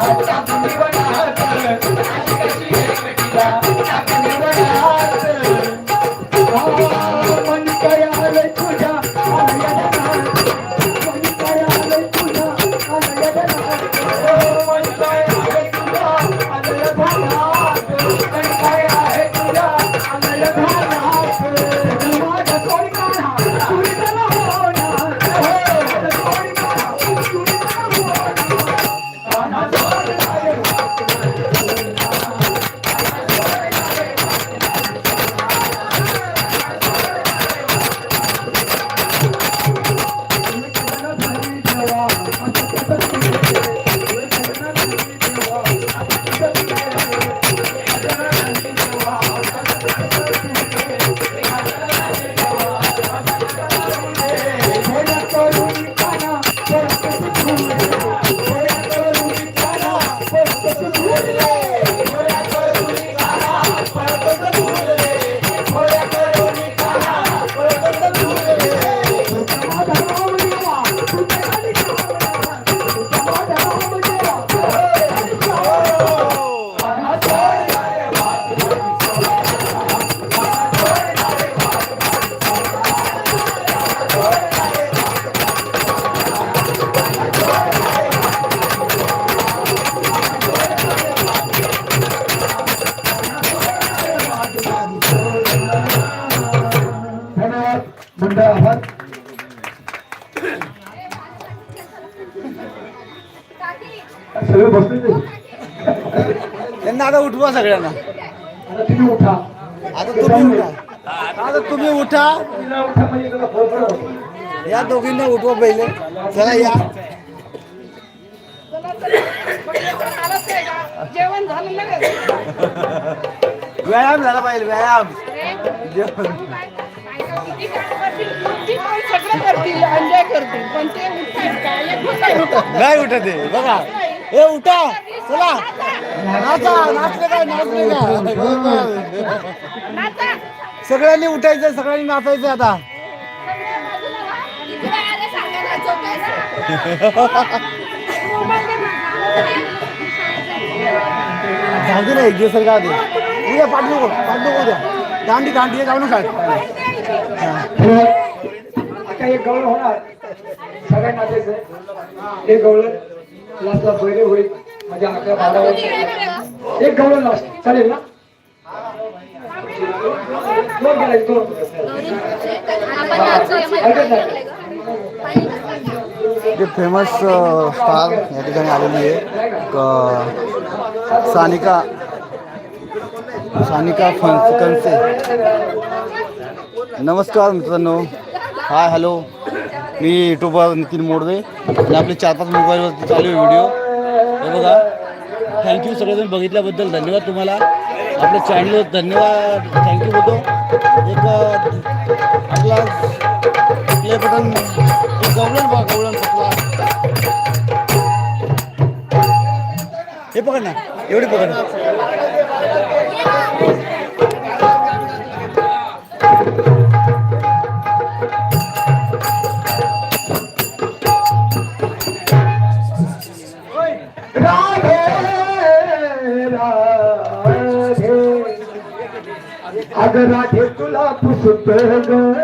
Hỗ trợ. मंडळ आभार. सगळे बसले ते. त्यांना आता उठवा सगळ्यांना. आता तुम्ही उठा. आता तुम्ही उठा. आता तुम्ही उठा. म्हणजे. या दोघींना उठवा पहिले. चला या. जेवण झालं लगेच. व्यायाम झाला पाहिजे व्यायाम. जेवण. सगळं करतील एन्जॉय करतील पण ते नाही उठत. आहे. बघा. हे उठा. चला. नाचा नाचले काय? नाचले काय? सगळ्यांनी उठायचं सगळ्यांनी नाचायचं आता. सगळ्या बाजूला वा. जाऊ दे ना एक दिवस का उद्या पाठ नको पाठ नको उद्या. दांडी दांडी जाऊ नका. आता एक गवळ होणार. सगळ्यांना ते एक गवळ लास्टला पहिले होईल. म्हणजे अकरा बारा वाजता एक गवळ लास्ट चालेल ना? दोन करायचे दोन. जे फेमस स्टार या ठिकाणी आलेली आहे. सानिका सानिका फन फनकनसे नमस्कार मित्रांनो. Hi hello. मी युट्यूबर नितीन मोडवे आणि आपले चार पाच मोबाईलवरती चालू आहे व्हिडिओ. हे बघा. थँक्यू सगळेजण बघितल्याबद्दल धन्यवाद तुम्हाला. आपल्या चॅनलवर धन्यवाद. थँक्यू बोलतो. एक आपला प्ले बटन गवळण बघा गवळण हे पकड ना. एवढी पकड. राधे अगं राधे तुला पुसत ग.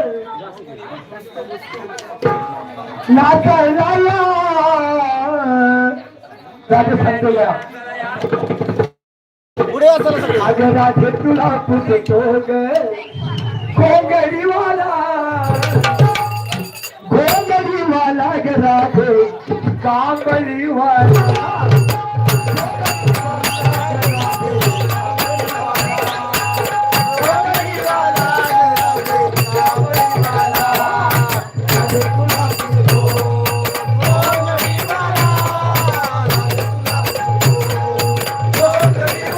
नाचायला. राधे सांगतो या. पुढे या चला सगळे. अगं राधे तुला पुसतो ग. घोंगडीवाला घोंगडीवाला ग राधे कांबळीवाला.